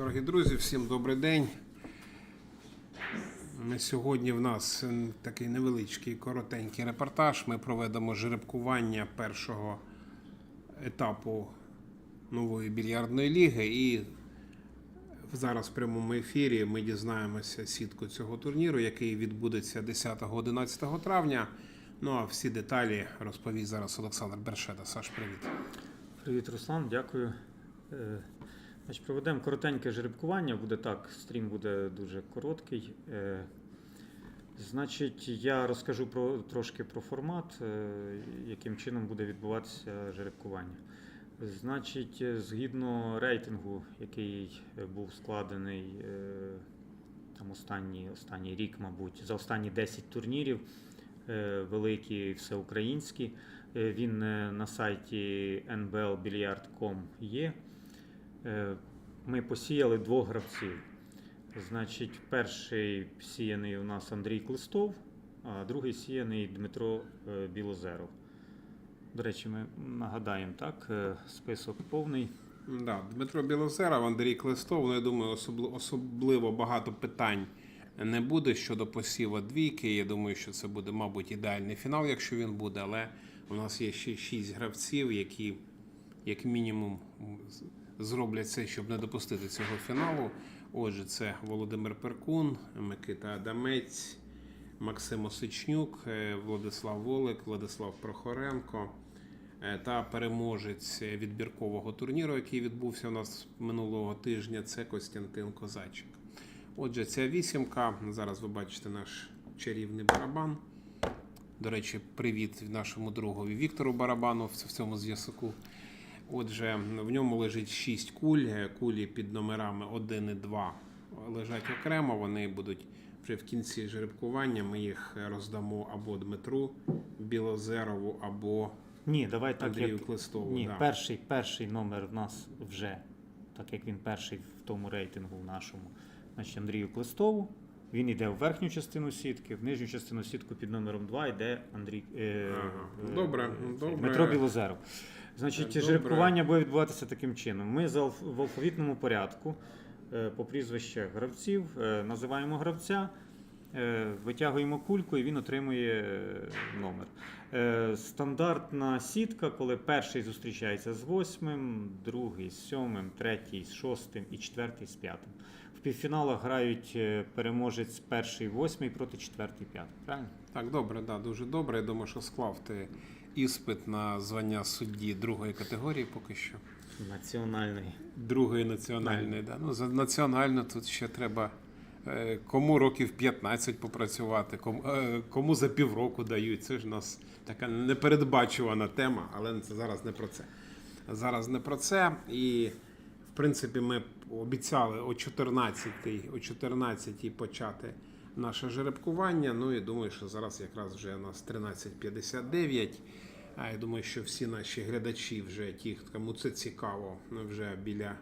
Дорогі друзі, всім добрий день. Ми Сьогодні в нас е, такий невеличкий коротенький репортаж. Ми проведемо жеребкування першого етапу нової більярдної ліги. І зараз в прямому ефірі ми дізнаємося сітку цього турніру, який відбудеться 10-11 травня. Ну а всі деталі розповість зараз Олександр Бершеда. Саш, привіт. Привіт, Руслан, дякую. Значить, проведемо коротеньке жеребкування. Буде так, стрім буде дуже короткий. Е, Значить, я розкажу про, трошки про формат, е, яким чином буде відбуватися жеребкування. Значить, е, згідно рейтингу, який був складений там останній, останній рік, мабуть, за останні 10 турнірів, великі всеукраїнські. Він на сайті nblbilliard.com є. Е, Ми посіяли двох гравців. Значить, перший сіяний у нас Андрій Клистов, а другий сіяний Дмитро е, Білозеров. До речі, ми нагадаємо так, е, список повний. Да, Дмитро Білозеров, Андрій Клистов. Ну, я думаю, особливо, багато питань не буде щодо посіва двійки. Я думаю, що це буде, мабуть, ідеальний фінал, якщо він буде. Але у нас є ще шість гравців, які, як мінімум, зроблять все, щоб не допустити цього фіналу. Отже, це Володимир Перкун, Микита Адамець, Максим Осичнюк, е, Владислав Волик, Владислав Прохоренко. Е, та переможець відбіркового турніру, який відбувся у нас минулого тижня, це Костянтин Козачик. Отже, ця вісімка. Зараз ви бачите наш чарівний барабан. До речі, привіт нашому другові Віктору Барабану в в цьому зв'язку. Отже, в ньому лежить 6 куль. Е, Кулі під номерами 1 і 2 лежать окремо. Вони будуть вже в кінці жеребкування. Ми їх роздамо або Дмитру Білозерову, або Ні, давай так. Андрію Як... Клистову. Ні, да. перший, перший номер в нас вже, так як він перший в тому рейтингу в нашому. Значить, Андрію Клистову. Він йде в верхню частину сітки, в нижню частину сітку під номером 2 йде Андрій е, Ага. е, Добре, е, добре. Дмитро Білозеров. Значить, Добре. жеребкування буде відбуватися таким чином. Ми за алф- в алфавітному порядку е, по прізвищах гравців е, називаємо гравця, е, витягуємо кульку і він отримує е, номер. Е, Стандартна сітка, коли перший зустрічається з восьмим, другий з сьомим, третій з шостим і четвертий з п'ятим. В півфіналах грають е, переможець перший восьмий проти четвертий п'ятий. Правильно? Так, добре, да, дуже добре. Я думаю, що склав ти іспит на звання судді другої категорії поки що. Національний. Другої національної. Да. Ну, за національну тут ще треба е, кому років 15 попрацювати, кому, е, кому за півроку дають. Це ж у нас така непередбачувана тема, але це зараз не про це. Зараз не про це. І в принципі ми обіцяли о 14 о 14 почати наше жеребкування. Ну і думаю, що зараз якраз вже у нас 13.59. А я думаю, що всі наші глядачі, вже ті, кому це цікаво, вже біля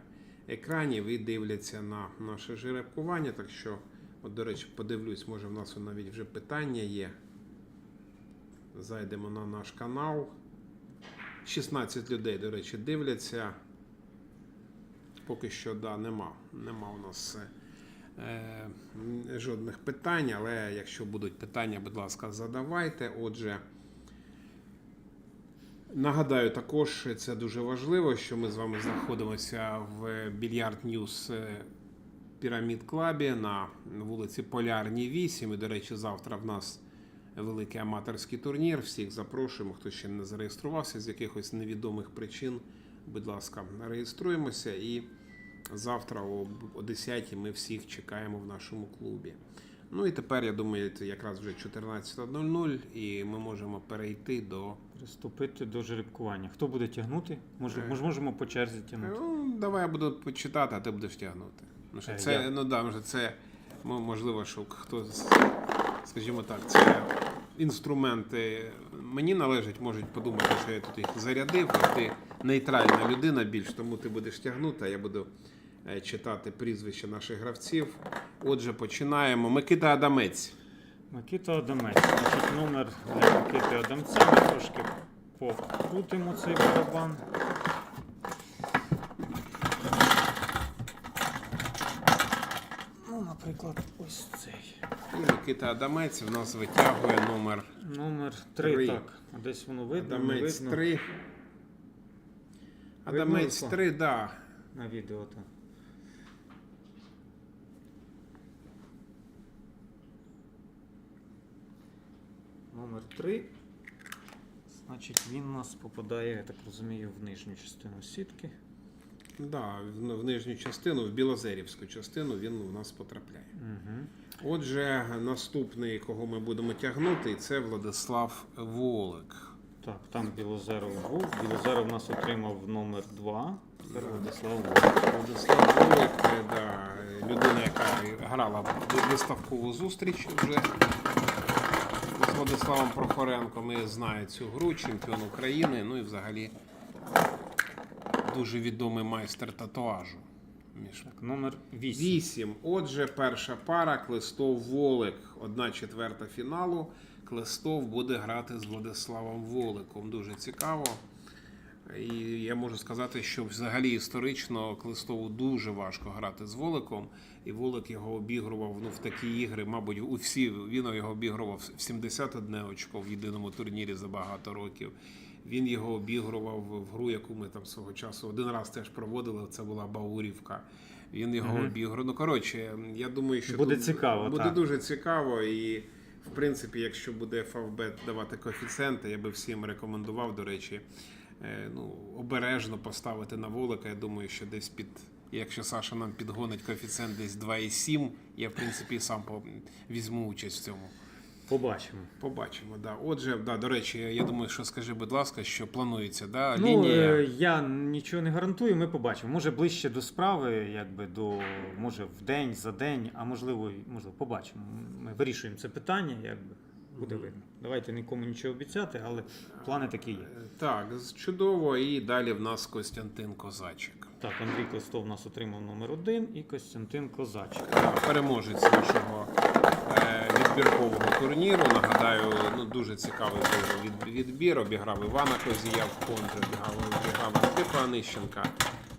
екранів і дивляться на наше жеребкування. Так що, от, до речі, подивлюсь, може в нас навіть вже питання є. Зайдемо на наш канал. 16 людей, до речі, дивляться. Поки що, да, нема. Нема у нас е, жодних питань, але якщо будуть питання, будь ласка, задавайте. Отже, нагадаю також, це дуже важливо, що ми з вами знаходимося в Більярд Ньюс Пірамід Клабі на вулиці Полярній 8. І, до речі, завтра в нас великий аматорський турнір. Всіх запрошуємо, хто ще не зареєструвався з якихось невідомих причин. Будь ласка, реєструємося і завтра о о 10 ми всіх чекаємо в нашому клубі. Ну і тепер, я думаю, це якраз вже 14.00 і ми можемо перейти до. Приступити до жеребкування. Хто буде тягнути? Може, Е. може можемо по черзі тягнути. Ну, давай я буду почитати, а ти будеш тягнути. Ну, що Е, це, я. ну да, може, це можливо, що хто, скажімо так, це інструменти мені належать, можуть подумати, що я тут їх зарядив, ти нейтральна людина більш, тому ти будеш тягнути, а я буду е, читати прізвища наших гравців. Отже, починаємо. Микита Адамець. Микита Адамець. Значить, номер для Микити Адамця. Ми трошки покрутимо цей барабан. наприклад, цей. І Микита Адамець в нас витягує номер Номер 3, Три. так. Десь воно видно, не Адамець видно 3. Адамець Руслан? 3, да. на відео. То. Номер 3. Значить, він у нас попадає, я так розумію, в нижню частину сітки. Да, в, нижню частину, в Білозерівську частину він у нас потрапляє. Угу. Отже, наступний, кого ми будемо тягнути, це Владислав Волик. Так, там Білозеров був. Білозеров нас отримав номер 2. Тепер Владислав Волк. Владислав Волик, е, да, людина, яка грала в виставкову зустріч вже з Владиславом Прохоренком і знає цю гру, чемпіон України, ну і взагалі дуже відомий майстер татуажу. Так, номер 8. Вісім. Отже, перша пара Клестов Волик. Одна четверта фіналу. Клестов буде грати з Владиславом Воликом. Дуже цікаво. І я можу сказати, що взагалі історично Клестову дуже важко грати з Воликом. І Волик його обігрував ну, в такі ігри, мабуть, у всі він його обігрував в 71 очко в єдиному турнірі за багато років. Він його обігрував в гру, яку ми там свого часу один раз теж проводили. Це була Баурівка. Він його Мгм. обіграв. Ну коротше, я думаю, що Буде тут цікаво, Буде так. дуже цікаво. І в принципі, якщо буде Фавбет давати коефіцієнти, я би всім рекомендував, до речі, е, ну, обережно поставити на волика. Я думаю, що десь під. Якщо Саша нам підгонить коефіцієнт десь 2,7, я в принципі сам візьму участь в цьому. Побачимо. Побачимо. Да. Отже, да, до речі, я думаю, що скажи, будь ласка, що планується, да, Ну, лінія. е, я нічого не гарантую, ми побачимо. Може ближче до справи, якби до може в день, за день, а можливо, можливо, побачимо. Ми вирішуємо це питання, якби буде видно. Давайте нікому нічого обіцяти, але плани такі є. Е, Так, чудово. І далі в нас Костянтин Козачик. Так, Андрій Костов у нас отримав номер один і Костянтин Козачик. переможець нашого відбіркового турніру. Нагадаю, ну дуже цікавий був від- відбір. Обіграв Івана Козія в контр, обіграв, обіграв Антипа Онищенка.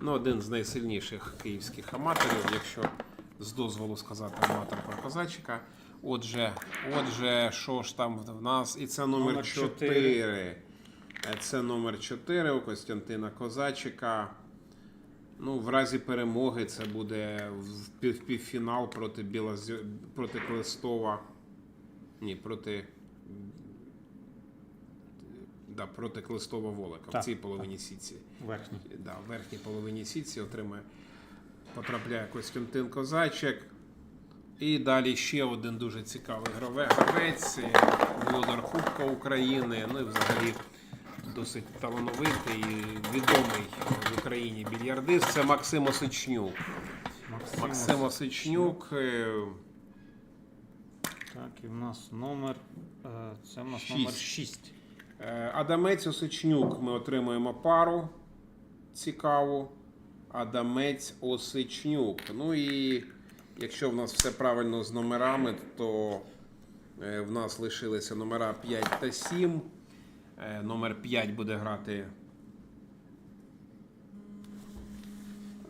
Ну, один з найсильніших київських аматорів, якщо з дозволу сказати аматор про козачика. Отже, отже, що ж там в нас? І це номер Номер 4. чотири. Це номер 4 у Костянтина Козачика. Ну, в разі перемоги це буде в півфінал проти Білозі... проти Клестова. Ні, проти. Да, проти Клестова Волика Так, в цій половині сітці. Верхній. Да, в верхній половині сітці отримає, потрапляє Костянтин Козачик. І далі ще один дуже цікавий граве- гравець, е, володар Кубка України. Ну і взагалі досить талановитий і відомий в Україні більярдист. Це Максим Осичнюк. Максим, Максим Осичнюк. Так, і в нас номер. е, Це в нас Шість. номер 6. Е, Адамець Осичнюк ми отримуємо пару цікаву. Адамець Осичнюк. Ну і якщо в нас все правильно з номерами, то е, в нас лишилися номера 5 та 7. Е, Номер 5 буде грати.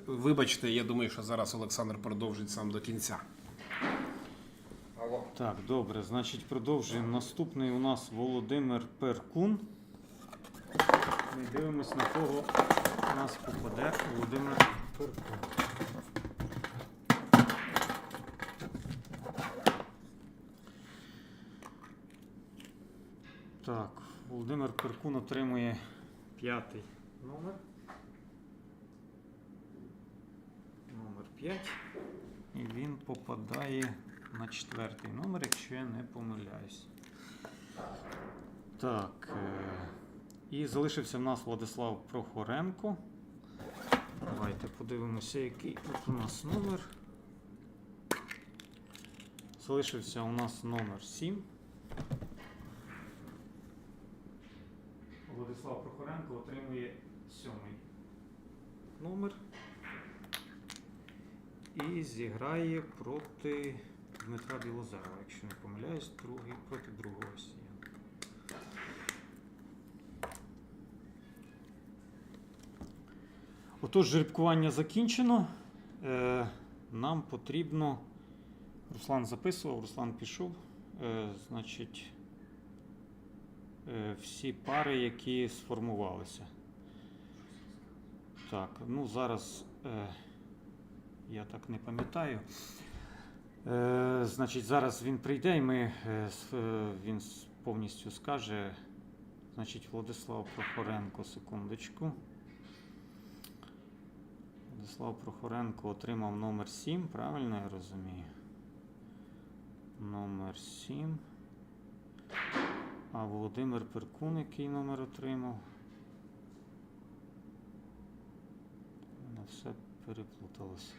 Вибачте, я думаю, що зараз Олександр продовжить сам до кінця. Так, добре, значить продовжуємо. Наступний у нас Володимир Перкун. Ми дивимось, на кого у нас попаде Володимир Перкун. Так, Володимир Перкун отримує п'ятий номер. Номер 5. І він попадає на четвертий номер, якщо я не помиляюсь. Так. е, І залишився в нас Владислав Прохоренко. Давайте подивимося, який тут у нас номер. Залишився у нас номер 7. Владислав Прохоренко отримує сьомий номер. І зіграє проти Дмитра Білозерова, якщо не помиляюсь, другий проти другого росіяна. Отож, жеребкування закінчено. Е, нам потрібно Руслан записував, Руслан пішов. Е, значить, е, всі пари, які сформувалися. Так, ну зараз е, я так не пам'ятаю. Е, значить, зараз він прийде і ми, е, е, він повністю скаже. Значить, Владислав Прохоренко, секундочку. Владислав Прохоренко отримав номер 7, правильно я розумію? Номер 7. А Володимир Перкун, який номер отримав? Все переплуталося.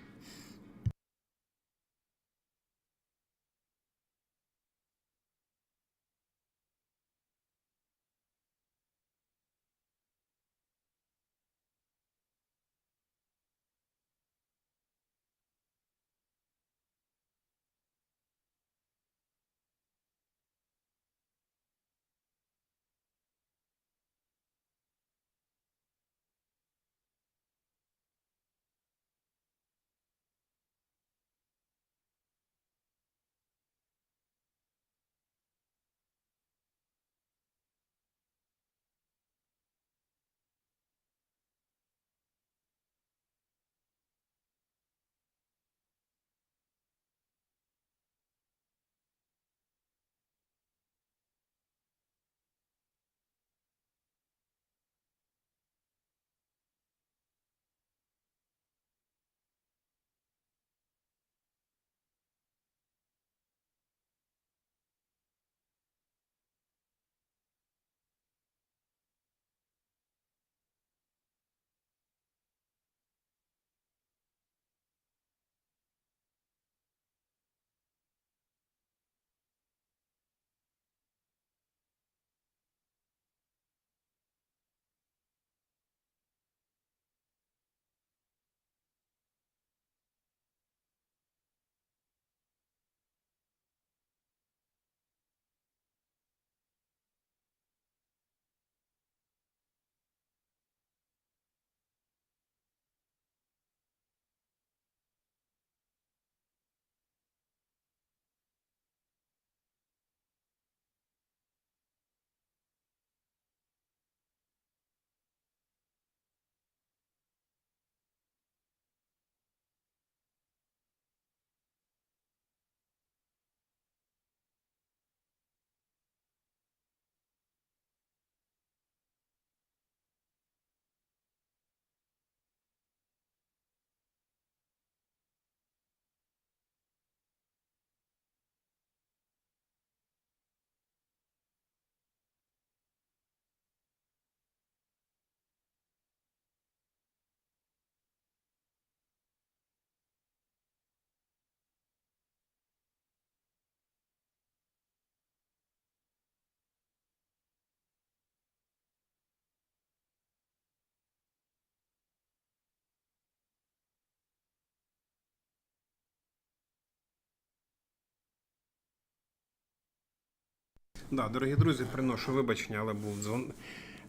Да, дорогі друзі, приношу вибачення, але був дзвон...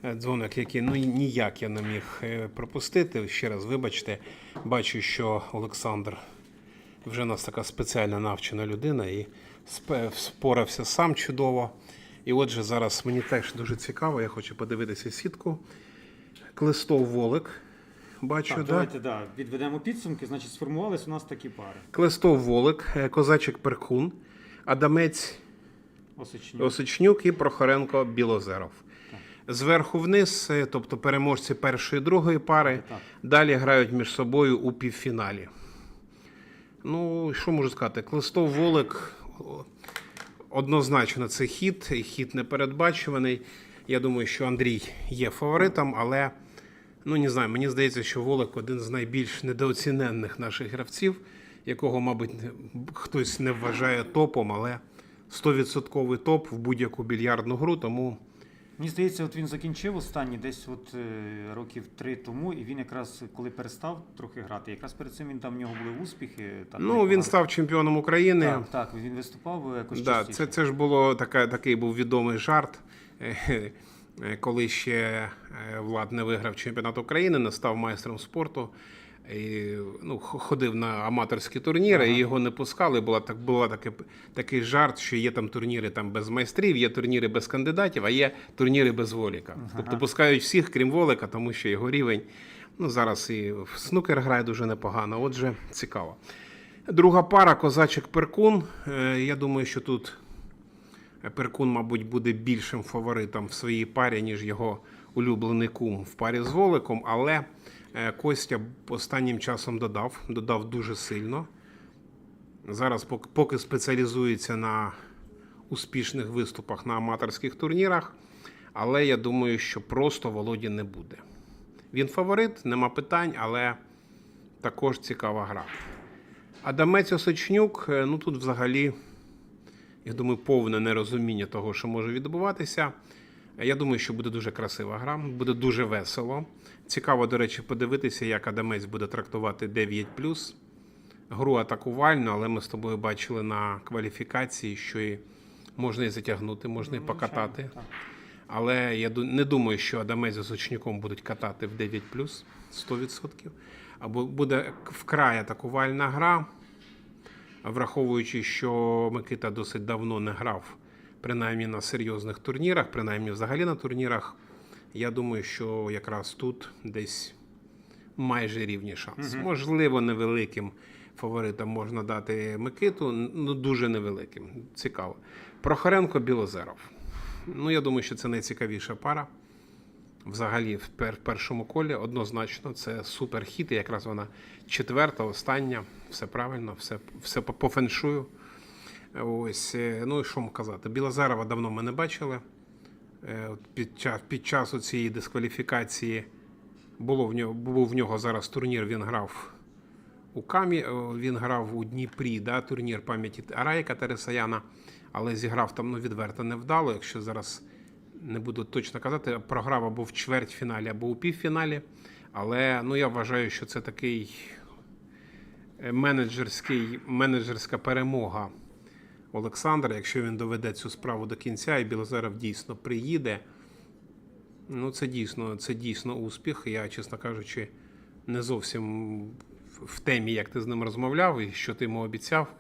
е, дзвоник, який ну ніяк я не міг е, пропустити. Ще раз вибачте, бачу, що Олександр вже у нас така спеціально навчена людина і спорався сам чудово. І отже, зараз мені теж дуже цікаво, я хочу подивитися сітку. Клистов Волик. Бачу, Так, да? давайте да, підведемо підсумки. Значить, сформувались у нас такі пари. Клистов Волик, е, Козачик Перкун, Адамець Осичнюк. Осичнюк і Прохоренко Білозеров. Зверху вниз, е, тобто переможці першої і другої пари, Так. далі грають між собою у півфіналі. Ну, що можу сказати? Клистов Волик однозначно це хід, хід непередбачуваний. Я думаю, що Андрій є фаворитом, але ну не знаю, мені здається, що Волик один з найбільш недооціненних наших гравців, якого, мабуть, хтось не вважає топом, але 100% топ в будь-яку більярдну гру, тому Мені здається, от він закінчив останні десь от е, років три тому, і він якраз коли перестав трохи грати, якраз перед цим він там в нього були успіхи. Так, ну, він став чемпіоном України. Так, так, він виступав е, якось Да, частіше. це, це ж було така, такий був відомий жарт. е, Коли ще Влад не виграв чемпіонат України, не став майстром спорту. І, ну, ходив на аматорські турніри, і його не пускали. Була так була таке, такий жарт, що є там турніри там без майстрів, є турніри без кандидатів, а є турніри без воліка. Тобто пускають всіх, крім волика, тому що його рівень. Ну, зараз і в снукер грає дуже непогано. Отже, цікаво. Друга пара козачик Перкун. Е, Я думаю, що тут Перкун, мабуть, буде більшим фаворитом в своїй парі, ніж його улюблений кум в парі з Воликом. Але Костя останнім часом додав, додав дуже сильно. Зараз пок- поки спеціалізується на успішних виступах на аматорських турнірах. Але я думаю, що просто Володі не буде. Він фаворит, нема питань, але також цікава гра. Адамець Осочнюк, е, ну тут взагалі, я думаю, повне нерозуміння того, що може відбуватися. Я думаю, що буде дуже красива гра, буде дуже весело. Цікаво, до речі, подивитися, як Адамець буде трактувати 9 гру атакувальну, але ми з тобою бачили на кваліфікації, що і можна і затягнути, можна і покатати. Але я не думаю, що Адамець з Осочняком будуть катати в 9 100%. Або буде вкрай атакувальна гра, враховуючи, що Микита досить давно не грав, принаймні на серйозних турнірах, принаймні взагалі на турнірах. Я думаю, що якраз тут десь майже рівні шанси. Можливо, невеликим фаворитам можна дати Микиту, ну дуже невеликим. Цікаво. Прохоренко Білозеров. Ну, я думаю, що це найцікавіша пара. Взагалі, в першому колі однозначно це суперхіт. І якраз вона четверта, остання. Все правильно, все, все по феншую. Ось, е, ну і що вам казати? Білозерова давно ми не бачили. Е, Під час, під час цієї дискваліфікації було в нього, був в нього зараз турнір, він грав у Камі, він грав у Дніпрі, да, турнір пам'яті Араїка Тересаяна, але зіграв там ну, відверто невдало. Якщо зараз не буду точно казати, програв або в чвертьфіналі, або у півфіналі. Але ну, я вважаю, що це такий е, менеджерський, менеджерська перемога Олександра, якщо він доведе цю справу до кінця, і Білозеров дійсно приїде. Ну, це дійсно, це дійсно успіх. Я, чесно кажучи, не зовсім в- в темі, як ти з ним розмовляв і що ти йому обіцяв,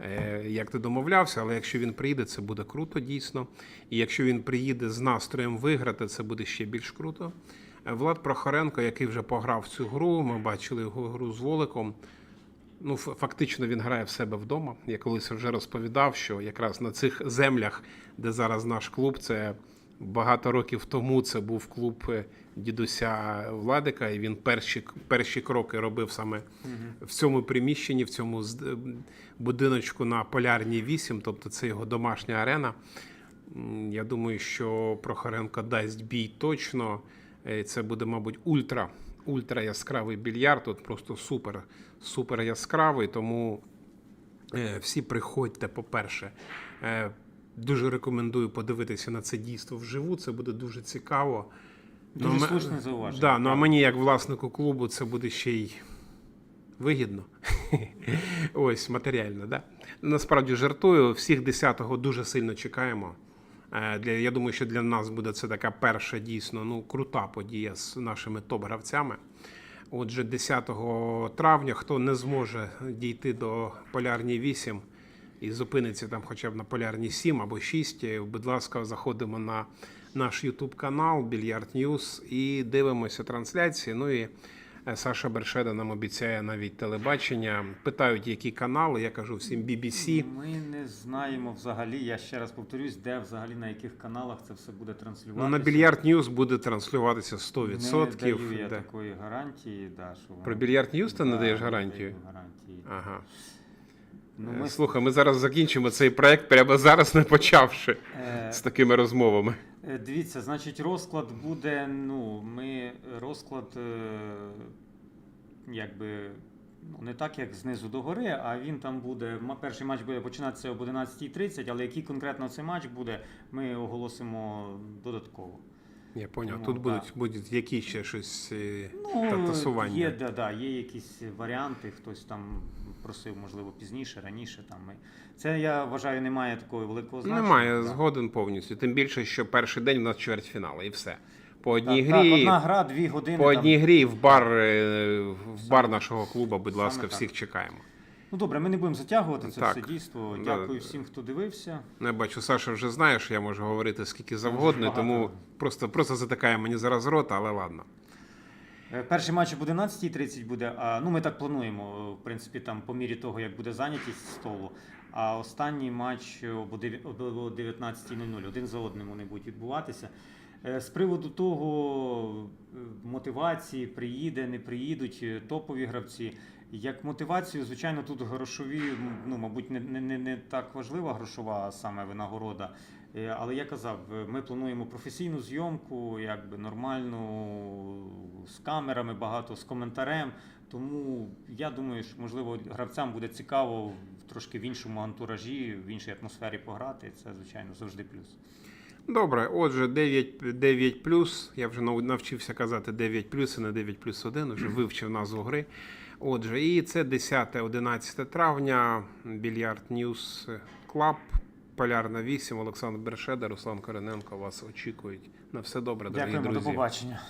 е, як ти домовлявся. Але якщо він приїде, це буде круто, дійсно. І якщо він приїде з настроєм виграти, це буде ще більш круто. Е, Влад Прохоренко, який вже пограв цю гру, ми бачили його гру з Воликом. Ну, фактично він грає в себе вдома. Я колись вже розповідав, що якраз на цих землях, де зараз наш клуб, це багато років тому це був клуб е, дідуся Владика, і він перші, перші кроки робив саме в цьому приміщенні, в цьому е, будиночку на Полярній 8, тобто це його домашня арена. Я думаю, що Прохоренко дасть бій точно. Е, Це буде, мабуть, ультра, ультра яскравий більярд. Тут просто супер, супер яскравий. Тому е, всі приходьте, по-перше. Е, Дуже рекомендую подивитися на це дійство вживу. Це буде дуже цікаво. Дуже Ну, слушне зауваження. Да, ну а мені, як власнику клубу, це буде ще й вигідно. Ось, матеріально, да? Насправді жартую. Всіх 10-го дуже сильно чекаємо. Е, Для, я думаю, що для нас буде це така перша дійсно ну, крута подія з нашими топ-гравцями. Отже, 10 травня, хто не зможе дійти до полярні 8 і зупиниться там хоча б на полярні 7 або 6, е, будь ласка, заходимо на наш YouTube канал Більярд Ньюс і дивимося трансляції. Ну і Саша Бершеда нам обіцяє навіть телебачення. Питають, які канали. Я кажу всім BBC. Ми не знаємо взагалі, я ще раз повторюсь, де взагалі на яких каналах це все буде транслюватися. Ну, на Більярд Ньюс буде транслюватися 100%. даю я Да. такої гарантії, да, що Про Більярд Ньюс ти не даєш гарантію? не даю гарантії. Ага. Ну, Е, ми, Слухай, ми зараз закінчимо цей проект прямо зараз, не почавши е, з такими розмовами. Е, Дивіться, значить, розклад буде. Ну, ми розклад, е, якби. Ну, не так, як знизу до гори, а він там буде. Перший матч буде починатися об 11.30, але який конкретно цей матч буде, ми оголосимо додатково. Я поняв. Тут да. будуть, будуть які ще щось е, Ну, тасування. є, да, да, є якісь варіанти, хтось там просив, можливо, пізніше, раніше. Там. ми- Це, я вважаю, немає такого великого значення. Немає, да. згоден повністю. Тим більше, що перший день у нас чвертьфінали і все. по одній Так, так, грі. одна гра, дві години. По там. одній грі в бар, е, в бар нашого клубу, будь Саме ласка, так. всіх чекаємо. Ну добре, ми не будемо затягувати це Так. все дійство. Да. Дякую всім, хто дивився. Ну, я бачу, Саша вже знає, що я можу говорити скільки завгодно, тому просто, просто затикає мені зараз рота, але ладно. Е, Перший матч об 11.30 буде. А, ну, ми так плануємо, в принципі, там по мірі того, як буде зайнятість столу. А останній матч об 19.00. Один за одним вони будуть відбуватися. Е, З приводу того, е, мотивації, приїде, не приїдуть е, топові гравці. Як мотивацію, звичайно, тут грошові, ну, мабуть, не, не, не так важлива грошова саме винагорода. Е, Але я казав, е, ми плануємо професійну зйомку, якби нормальну, з камерами багато, з коментарем. Тому я думаю, що можливо гравцям буде цікаво трошки в іншому антуражі, в іншій атмосфері пограти. Це, звичайно, завжди плюс. Добре, отже, 9, 9 я вже навчився казати 9 плюс і не 9 плюс 1, вже вивчив назву гри. Отже, і це 10-11 травня, Більярд Ньюс Клаб, Полярна 8, Олександр Бершеда, Руслан Корененко вас очікують. На все добре, дорогі Дякуємо, друзі. до побачення.